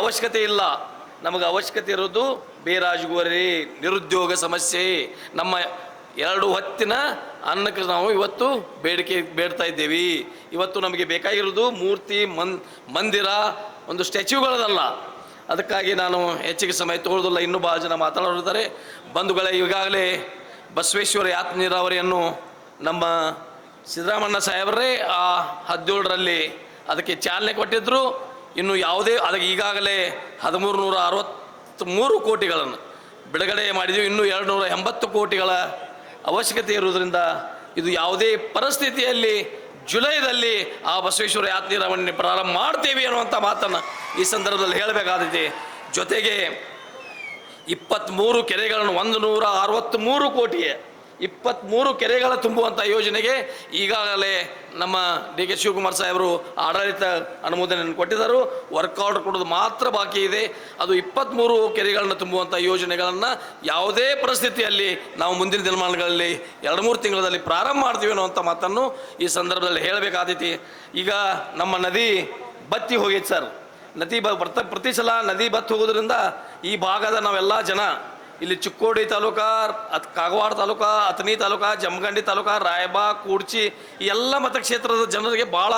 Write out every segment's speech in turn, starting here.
ಅವಶ್ಯಕತೆ ಇಲ್ಲ. ನಮಗೆ ಅವಶ್ಯಕತೆ ಇರೋದು ಬೇರಾಜುಗೋರಿ ನಿರುದ್ಯೋಗ ಸಮಸ್ಯೆ. ನಮ್ಮ ಎರಡು ಹೊತ್ತಿನ ಅನ್ನಕ್ಕೆ ನಾವು ಇವತ್ತು ಬೇಡಿಕೆ ಬೇಡ್ತಾ ಇದ್ದೇವೆ. ಇವತ್ತು ನಮಗೆ ಬೇಕಾಗಿರೋದು ಮೂರ್ತಿ, ಮನ್, ಮಂದಿರ, ಒಂದು ಸ್ಟ್ಯಾಚ್ಯೂಗಳದಲ್ಲ ಅದಕ್ಕಾಗಿ ನಾನು ಹೆಚ್ಚಿಗೆ ಸಮಯ ತಗೊಳ್ಳೋದಿಲ್ಲ ಇನ್ನೂ ಭಾಳ ಜನ ಮಾತನಾಡಿದ್ದಾರೆ ಬಂಧುಗಳೇ, ಈಗಾಗಲೇ ಬಸವೇಶ್ವರ ಯಾತ್ ನೀರಾವರಿಯನ್ನು ನಮ್ಮ ಸಿದ್ದರಾಮಣ್ಣ ಸಾಹೇಬರೇ ಆ ಹದಿನೇಳರಲ್ಲಿ ಅದಕ್ಕೆ ಚಾಲನೆ ಕೊಟ್ಟಿದ್ದರು ಇನ್ನು ಯಾವುದೇ, ಅದಕ್ಕೆ ಈಗಾಗಲೇ ಹದಿಮೂರು ನೂರ ಅರವತ್ತ್ಮೂರು ಕೋಟಿಗಳನ್ನು ಬಿಡುಗಡೆ ಮಾಡಿದ್ದೀವಿ ಇನ್ನೂ ಎರಡು ನೂರ ಎಂಬತ್ತು ಕೋಟಿಗಳ ಅವಶ್ಯಕತೆ ಇರುವುದರಿಂದ ಇದು ಯಾವುದೇ ಪರಿಸ್ಥಿತಿಯಲ್ಲಿ ಜುಲೈದಲ್ಲಿ ಆ ಬಸವೇಶ್ವರ ಯಾತ್ ನೀರಾವರಿಯನ್ನು ಪ್ರಾರಂಭ ಮಾಡ್ತೇವೆ ಅನ್ನುವಂಥ ಮಾತನ್ನು ಈ ಸಂದರ್ಭದಲ್ಲಿ ಹೇಳಬೇಕಾದಿದೆ ಜೊತೆಗೆ ಇಪ್ಪತ್ತ್ಮೂರು ಕೆರೆಗಳನ್ನು ಒಂದು ನೂರ ಅರವತ್ತ್ಮೂರು ಕೋಟಿಗೆ ಇಪ್ಪತ್ತ್ಮೂರು ಕೆರೆಗಳ ತುಂಬುವಂಥ ಯೋಜನೆಗೆ ಈಗಾಗಲೇ ನಮ್ಮ ಡಿ ಕೆ ಶಿವಕುಮಾರ್ ಸಾಹೇಬರು ಆಡಳಿತ ಅನುಮೋದನೆಯನ್ನು ಕೊಟ್ಟಿದ್ದರು. ವರ್ಕ್ ಆರ್ಡರ್ ಕೊಡೋದು ಮಾತ್ರ ಬಾಕಿ ಇದೆ. ಅದು ಇಪ್ಪತ್ತ್ಮೂರು ಕೆರೆಗಳನ್ನು ತುಂಬುವಂಥ ಯೋಜನೆಗಳನ್ನು ಯಾವುದೇ ಪರಿಸ್ಥಿತಿಯಲ್ಲಿ ನಾವು ಮುಂದಿನ ದಿನಮಾನಗಳಲ್ಲಿ ಎರಡು ಮೂರು ತಿಂಗಳಲ್ಲಿ ಪ್ರಾರಂಭ ಮಾಡ್ತೀವಿ ಅನ್ನೋವಂಥ ಮಾತನ್ನು ಈ ಸಂದರ್ಭದಲ್ಲಿ ಹೇಳಬೇಕಾದೈತಿ. ಈಗ ನಮ್ಮ ನದಿ ಬತ್ತಿ ಹೋಗೈತೆ ಸರ್. ನದಿ ಬರ್ತ ಪ್ರತಿ ಸಲ ನದಿ ಬತ್ತಿ ಹೋಗೋದ್ರಿಂದ ಈ ಭಾಗದ ನಾವೆಲ್ಲ ಜನ ಇಲ್ಲಿ ಚಿಕ್ಕೋಡಿ ತಾಲೂಕಾ, ಅತ್ ಕಾಗವಾಡ ತಾಲೂಕಾ ಅಥನಿ ತಾಲೂಕಾ ಜಮಗಂಡಿ ತಾಲೂಕಾ, ರಾಯಬಾಗ್, ಕೂಡ್ಚಿ ಎಲ್ಲ ಮತಕ್ಷೇತ್ರದ ಜನರಿಗೆ ಭಾಳ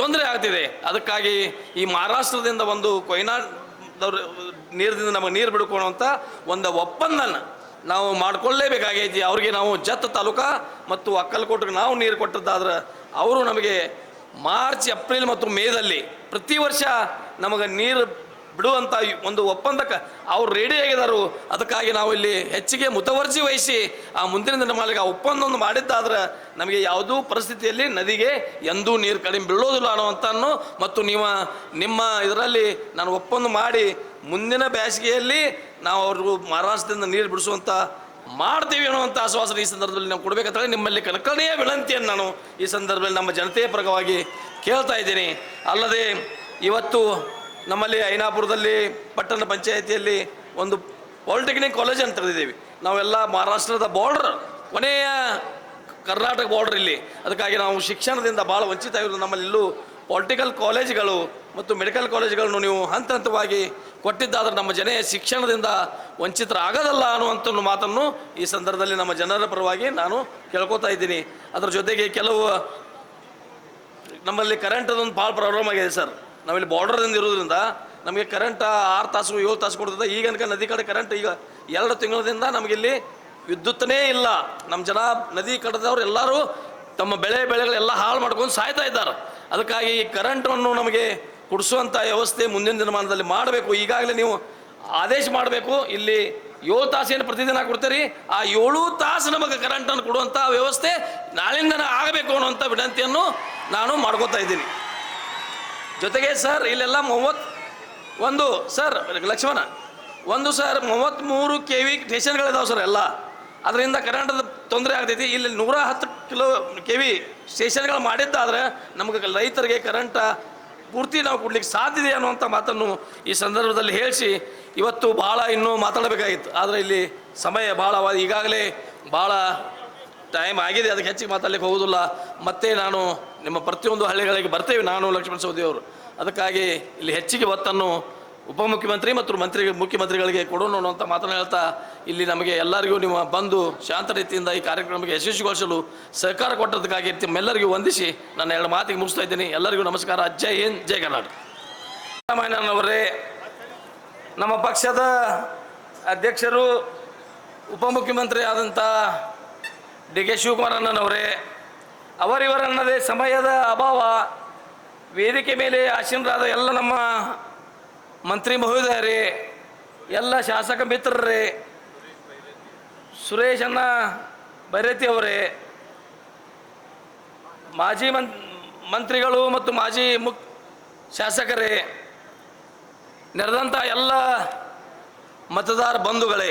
ತೊಂದರೆ ಆಗ್ತಿದೆ. ಅದಕ್ಕಾಗಿ ಈ ಮಹಾರಾಷ್ಟ್ರದಿಂದ ಒಂದು ಕೊಯ್ನಾಡ್ದವ್ರ ನೀರದಿಂದ ನಮಗೆ ನೀರು ಬಿಡ್ಕೊಳ್ಳುವಂಥ ಒಂದು ಒಪ್ಪಂದನ ನಾವು ಮಾಡ್ಕೊಳ್ಳೇಬೇಕಾಗೈತಿ. ಅವ್ರಿಗೆ ನಾವು ಜತ್ ತಾಲೂಕಾ ಮತ್ತು ಅಕ್ಕಲಕೋಟಕ್ಕೆ ನಾವು ನೀರು ಕೊಟ್ಟದ್ದಾದ್ರೆ ಅವರು ನಮಗೆ ಮಾರ್ಚ್, ಏಪ್ರಿಲ್ ಮತ್ತು ಮೇದಲ್ಲಿ ಪ್ರತಿ ವರ್ಷ ನಮಗೆ ನೀರು ಬಿಡುವಂಥ ಒಂದು ಒಪ್ಪಂದಕ್ಕೆ ಅವ್ರು ರೆಡಿ ಆಗಿದ್ದಾರೆ ಅದಕ್ಕಾಗಿ ನಾವು ಇಲ್ಲಿ ಹೆಚ್ಚಿಗೆ ಮುತವರ್ಜಿ ವಹಿಸಿ ಆ ಮುಂದಿನ ದಿನಮಾಲಿಗೆ ಆ ಒಪ್ಪಂದವನ್ನು ಮಾಡಿದ್ದಾದ್ರೆ ನಮಗೆ ಯಾವುದೂ ಪರಿಸ್ಥಿತಿಯಲ್ಲಿ ನದಿಗೆ ಎಂದೂ ನೀರು ಕಡಿಮೆ ಬೀಳೋದಿಲ್ಲ ಅನ್ನುವಂಥನ್ನು ಮತ್ತು ನೀವು ನಿಮ್ಮ ಇದರಲ್ಲಿ ನಾನು ಒಪ್ಪಂದ ಮಾಡಿ ಮುಂದಿನ ಬೇಸಿಗೆಯಲ್ಲಿ ನಾವು ಅವ್ರಿಗೂ ಮಹಾರಾಷ್ಟ್ರದಿಂದ ನೀರು ಬಿಡಿಸುವಂಥ ಮಾಡ್ತೀವಿ ಅನ್ನುವಂಥ ಆಶ್ವಾಸನೆ ಈ ಸಂದರ್ಭದಲ್ಲಿ ನಾವು ಕೊಡಬೇಕಂತೇಳಿ ನಿಮ್ಮಲ್ಲಿ ಕನಕನೆಯ ವಿನಂತಿಯನ್ನು ನಾನು ಈ ಸಂದರ್ಭದಲ್ಲಿ ನಮ್ಮ ಜನತೆಯ ಪರವಾಗಿ ಕೇಳ್ತಾ ಇದ್ದೀನಿ. ಅಲ್ಲದೆ ಇವತ್ತು ನಮ್ಮಲ್ಲಿ ಐನಾಪುರದಲ್ಲಿ ಪಟ್ಟಣ ಪಂಚಾಯಿತಿಯಲ್ಲಿ ಒಂದು ಪಾಲಿಟೆಕ್ನಿಕ್ ಕಾಲೇಜ್ ಅಂತ ತೆಗೆದಿದ್ದೀವಿ ನಾವೆಲ್ಲ ಮಹಾರಾಷ್ಟ್ರದ ಬಾರ್ಡರ್ ಕೊನೆಯ ಕರ್ನಾಟಕ ಬಾರ್ಡರ್ ಇಲ್ಲಿ. ಅದಕ್ಕಾಗಿ ನಾವು ಶಿಕ್ಷಣದಿಂದ ಭಾಳ ವಂಚಿತ ಇರೋದು ನಮ್ಮಲ್ಲಿಲ್ಲೂ ಪೊಲಿಟಿಕಲ್ ಕಾಲೇಜ್ಗಳು ಮತ್ತು ಮೆಡಿಕಲ್ ಕಾಲೇಜ್ಗಳನ್ನು ನೀವು ಹಂತ ಹಂತವಾಗಿ ಕೊಟ್ಟಿದ್ದಾದ್ರೆ ನಮ್ಮ ಜನ ಶಿಕ್ಷಣದಿಂದ ವಂಚಿತರಾಗದಲ್ಲ ಅನ್ನುವಂಥ ಮಾತನ್ನು ಈ ಸಂದರ್ಭದಲ್ಲಿ ನಮ್ಮ ಜನರ ಪರವಾಗಿ ನಾನು ಕೇಳ್ಕೊತಾ ಇದ್ದೀನಿ. ಅದರ ಜೊತೆಗೆ ಕೆಲವು ನಮ್ಮಲ್ಲಿ ಕರೆಂಟ್ ಅದೊಂದು ಭಾಳ ಪ್ರಾಬ್ಲಮ್ ಆಗಿದೆ ಸರ್. ನಾವಿಲ್ಲಿ ಬಾರ್ಡರ್ದಿಂದ ಇರೋದ್ರಿಂದ ನಮಗೆ ಕರೆಂಟ್ ಆರು ತಾಸು, ಏಳು ತಾಸು ಕೊಡ್ತದೆ. ಈಗ ಅನ್ಕ ನದಿ ಕಡೆ ಕರೆಂಟ್ ಈಗ ಎರಡು ತಿಂಗಳದಿಂದ ನಮಗಿಲ್ಲಿ ವಿದ್ಯುತ್ತನೇ ಇಲ್ಲ. ನಮ್ಮ ಜನ ನದಿ ಕಡದವ್ರು ಎಲ್ಲರೂ ತಮ್ಮ ಬೆಳೆ ಬೆಳೆಗಳೆಲ್ಲ ಹಾಳು ಮಾಡ್ಕೊಂಡು ಸಾಯ್ತಾ ಇದ್ದಾರೆ. ಅದಕ್ಕಾಗಿ ಈ ಕರೆಂಟನ್ನು ನಮಗೆ ಕೊಡಿಸುವಂಥ ವ್ಯವಸ್ಥೆ ಮುಂದಿನ ದಿನಮಾನದಲ್ಲಿ ಮಾಡಬೇಕು. ಈಗಾಗಲೇ ನೀವು ಆದೇಶ ಮಾಡಬೇಕು. ಇಲ್ಲಿ ಏಳು ತಾಸು ಏನು ಪ್ರತಿದಿನ ಕೊಡ್ತೀರಿ. ಆ ಏಳು ತಾಸು ನಮಗೆ ಕರೆಂಟನ್ನು ಕೊಡುವಂಥ ವ್ಯವಸ್ಥೆ ನಾಳಿಂದನೇ ಆಗಬೇಕು ಅನ್ನುವಂಥ ವಿನಂತಿಯನ್ನು ನಾನು ಮಾಡ್ಕೋತಾ ಇದ್ದೀನಿ. ಜೊತೆಗೆ ಸರ್, ಇಲ್ಲೆಲ್ಲ ಮೂವತ್ತು ಒಂದು, ಸರ್, ಲಕ್ಷ್ಮಣ, ಒಂದು ಸರ್, ಮೂವತ್ತ್ಮೂರು ಕೆ ವಿ ಸ್ಟೇಷನ್ಗಳಿದಾವೆ ಸರ್ ಎಲ್ಲ. ಅದರಿಂದ ಕರ್ನಾಟಕದ ತೊಂದರೆ ಆಗ್ತೈತಿ. ಇಲ್ಲಿ ನೂರ ಹತ್ತು ಕಿಲೋ ಕೆ ವಿ ಸ್ಟೇಷನ್ಗಳು ಮಾಡಿದ್ದಾದ್ರೆ ನಮಗೆ ರೈತರಿಗೆ ಕರೆಂಟ ಪೂರ್ತಿ ನಾವು ಕೊಡ್ಲಿಕ್ಕೆ ಸಾಧ್ಯ ಇದೆ ಅನ್ನುವಂಥ ಮಾತನ್ನು ಈ ಸಂದರ್ಭದಲ್ಲಿ ಹೇಳಿಸಿ, ಇವತ್ತು ಭಾಳ ಇನ್ನೂ ಮಾತಾಡಬೇಕಾಗಿತ್ತು. ಆದರೆ ಇಲ್ಲಿ ಸಮಯ ಭಾಳ ಈಗಾಗಲೇ ಭಾಳ ಟೈಮ್ ಆಗಿದೆ. ಅದಕ್ಕೆ ಹೆಚ್ಚಿಗೆ ಮಾತಾಡಲಿಕ್ಕೆ ಹೋಗೋದಿಲ್ಲ. ಮತ್ತೆ ನಾನು ನಿಮ್ಮ ಪ್ರತಿಯೊಂದು ಹಳ್ಳಿಗಳಿಗೆ ಬರ್ತೇವೆ. ನಾನು ಲಕ್ಷ್ಮಣ ಸೌದಿ ಅವರು. ಅದಕ್ಕಾಗಿ ಇಲ್ಲಿ ಹೆಚ್ಚಿಗೆ ಒತ್ತನ್ನು ಉಪಮುಖ್ಯಮಂತ್ರಿ ಮತ್ತು ಮಂತ್ರಿ ಮುಖ್ಯಮಂತ್ರಿಗಳಿಗೆ ಕೊಡೋಣ ಅನ್ನುವಂಥ ಮಾತನ್ನು ಹೇಳ್ತಾ ಇಲ್ಲಿ ನಮಗೆ ಎಲ್ಲರಿಗೂ ನಿಮ್ಮ ಬಂದು ಶಾಂತ ರೀತಿಯಿಂದ ಈ ಕಾರ್ಯಕ್ರಮಕ್ಕೆ ಯಶಸ್ವಿಗೊಳಿಸಲು ಸಹಕಾರ ಕೊಟ್ಟದಕ್ಕಾಗಿ ನಿಮ್ಮೆಲ್ಲರಿಗೂ ವಂದಿಸಿ ನನ್ನ ಎರಡು ಮಾತಿಗೆ ಮುಗಿಸ್ತಾ ಇದ್ದೀನಿ. ಎಲ್ಲರಿಗೂ ನಮಸ್ಕಾರ. ಜೈ ಹಿಂದ್, ಜೈ ಕರ್ನಾಟಕ. ನಮ್ಮ ಪಕ್ಷದ ಅಧ್ಯಕ್ಷರು, ಉಪಮುಖ್ಯಮಂತ್ರಿ ಆದಂಥ ಡಿ ಕೆ ಶಿವಕುಮಾರಣ್ಣನವರೇ ಅವರಿವರನ್ನದೇ ಸಮಯದ ಅಭಾವ ವೇದಿಕೆ ಮೇಲೆ ಆಸೀನರಾದ ಎಲ್ಲ ನಮ್ಮ ಮಂತ್ರಿ ಮಹೋದಯರೇ, ಎಲ್ಲ ಶಾಸಕ ಮಿತ್ರರೇ, ಸುರೇಶ್ ಅಣ್ಣ ಬೈರತಿ ಅವರೇ, ಮಾಜಿ ಮನ್, ಮಂತ್ರಿಗಳು ಮತ್ತು ಮಾಜಿ ಮುಕ್, ಶಾಸಕರೇ, ನೆರೆದಂಥ ಎಲ್ಲ ಮತದಾರ ಬಂಧುಗಳೇ